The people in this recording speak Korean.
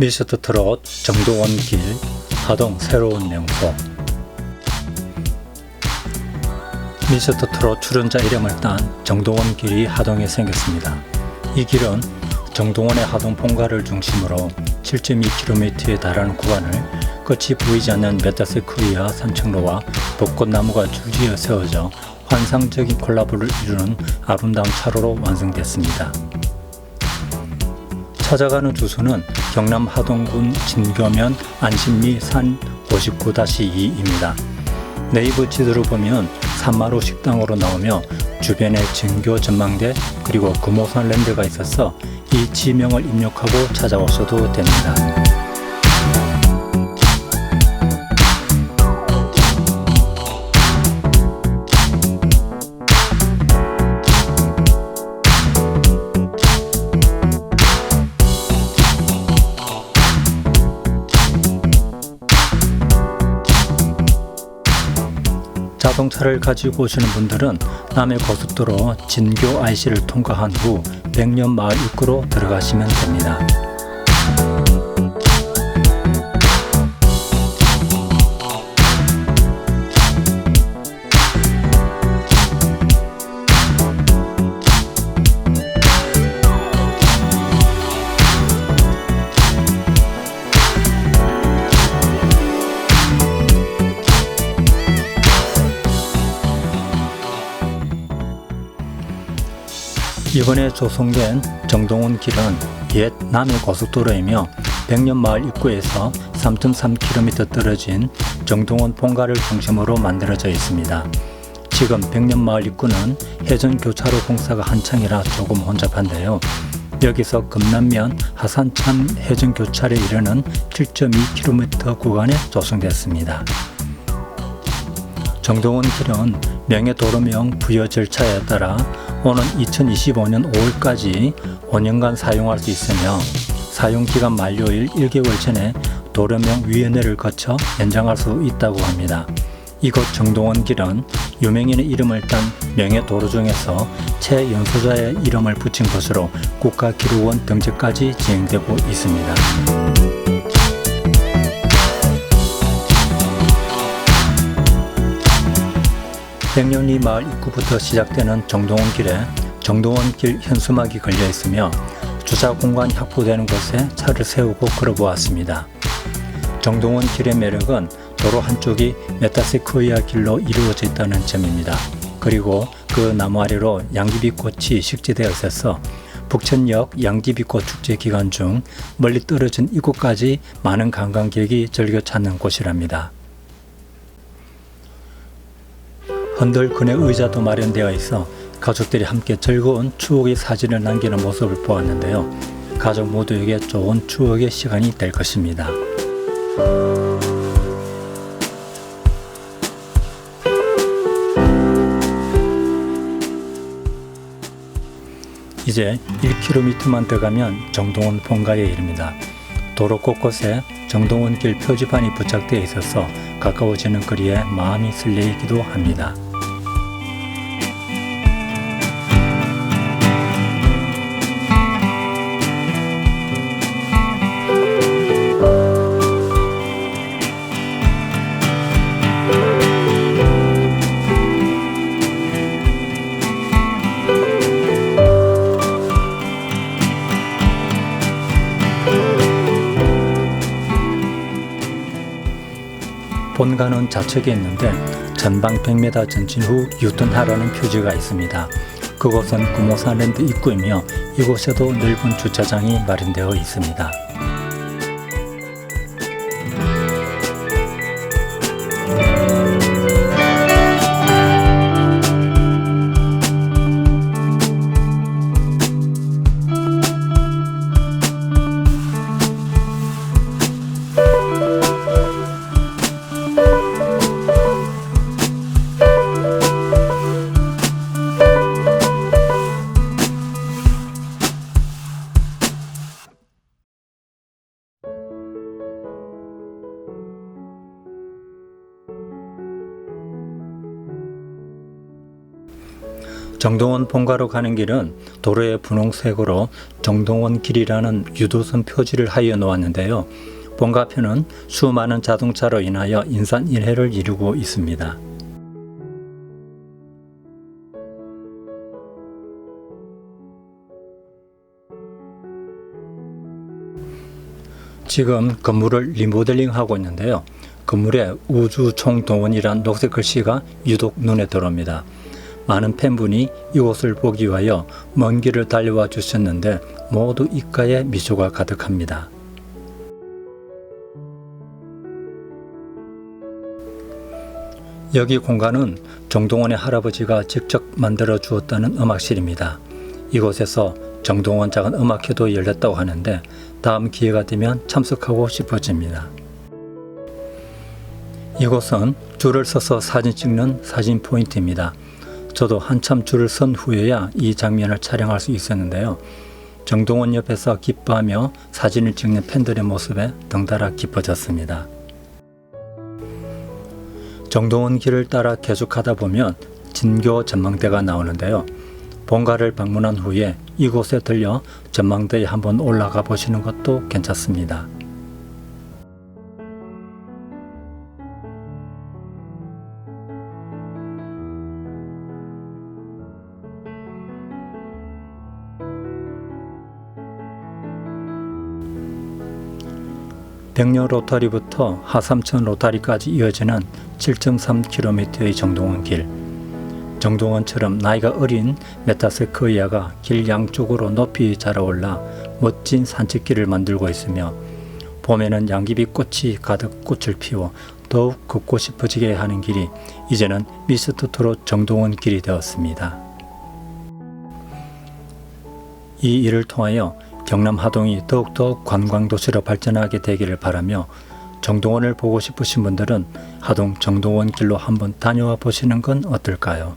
미스터 트롯 정도원 길 하동 새로운 명소 미스터 트롯 출연자 이름을 딴 정동원 길이 하동에 생겼습니다. 이 길은 정동원의 하동 본가를 중심으로 7.2km에 달하는 구간을 끝이 보이지 않는 메타세쿠이아 산책로와 벚꽃나무가 줄지어 세워져 환상적인 콜라보를 이루는 아름다운 차로로 완성됐습니다. 찾아가는 주소는 경남 하동군 진교면 안심리 산 59-2입니다. 네이버 지도를 보면 산마루 식당으로 나오며 주변에 진교 전망대 그리고 금호산 랜드가 있어서 이 지명을 입력하고 찾아오셔도 됩니다. 자동차를 가지고 오시는 분들은 남해 고속도로 진교 IC를 통과한 후 백년 마을 입구로 들어가시면 됩니다. 이번에 조성된 정동원 길은 옛 남해 고속도로이며 백년마을 입구에서 3.3km 떨어진 정동원 본가를 중심으로 만들어져 있습니다. 지금 백년마을 입구는 해전 교차로 공사가 한창이라 조금 혼잡한데요. 여기서 금남면 하산천 해전 교차에 이르는 7.2km 구간에 조성됐습니다. 정동원 길은 명예도로명 부여 절차에 따라 오는 2025년 5월까지 5년간 사용할 수 있으며 사용기간 만료일 1개월 전에 도로명 위원회를 거쳐 연장할 수 있다고 합니다. 이곳 정동원 길은 유명인의 이름을 딴 명예도로 중에서 최연소자의 이름을 붙인 것으로 국가기록원 등재까지 진행되고 있습니다. 백령리 마을 입구부터 시작되는 정동원 길에 정동원 길 현수막이 걸려 있으며 주차 공간이 확보되는 곳에 차를 세우고 걸어보았습니다. 정동원 길의 매력은 도로 한쪽이 메타세코이아 길로 이루어져 있다는 점입니다. 그리고 그 나무 아래로 양귀비꽃이 식재되어 있어서 북천역 양귀비꽃 축제 기간 중 멀리 떨어진 이곳까지 많은 관광객이 즐겨 찾는 곳이랍니다. 그네 의자도 마련되어 있어 가족들이 함께 즐거운 추억의 사진을 남기는 모습을 보았는데요. 가족 모두에게 좋은 추억의 시간이 될 것입니다. 이제 1km만 더 가면 정동원 본가에 이릅니다. 도로 곳곳에 정동원 길 표지판이 부착되어 있어서 가까워지는 거리에 마음이 설레이기도 합니다. 본가는 좌측에 있는데 전방 100m 전진 후 유턴하라는 표지가 있습니다. 그곳은 구모산랜드 입구이며 이곳에도 넓은 주차장이 마련되어 있습니다. 정동원 본가로 가는 길은 도로의 분홍색으로 정동원 길이라는 유도선 표지를 하여 놓았는데요. 본가편은 수많은 자동차로 인하여 인산 일해를 이루고 있습니다. 지금 건물을 리모델링하고 있는데요. 건물에 우주총동원이란 녹색 글씨가 유독 눈에 들어옵니다. 많은 팬분이 이곳을 보기 위하여 먼 길을 달려와 주셨는데 모두 입가에 미소가 가득합니다. 여기 공간은 정동원의 할아버지가 직접 만들어 주었다는 음악실입니다. 이곳에서 정동원 작은 음악회도 열렸다고 하는데 다음 기회가 되면 참석하고 싶어집니다. 이곳은 줄을 서서 사진 찍는 사진 포인트입니다. 저도 한참 줄을 선 후에야 이 장면을 촬영할 수 있었는데요. 정동원 옆에서 기뻐하며 사진을 찍는 팬들의 모습에 덩달아 기뻐졌습니다. 정동원 길을 따라 계속하다 보면 진교 전망대가 나오는데요. 본가를 방문한 후에 이곳에 들려 전망대에 한번 올라가 보시는 것도 괜찮습니다. 백녀 로타리부터 하삼천 로타리까지 이어지는 7.3km의 정동원 길. 정동원처럼 나이가 어린 메타세코이아가 길 양쪽으로 높이 자라올라 멋진 산책길을 만들고 있으며 봄에는 양귀비 꽃이 가득 꽃을 피워 더욱 걷고 싶어지게 하는 길이 이제는 미스트트로 정동원 길이 되었습니다. 이 일을 통하여 경남 하동이 더욱더 관광도시로 발전하게 되기를 바라며 정동원을 보고 싶으신 분들은 하동 정동원 길로 한번 다녀와 보시는 건 어떨까요?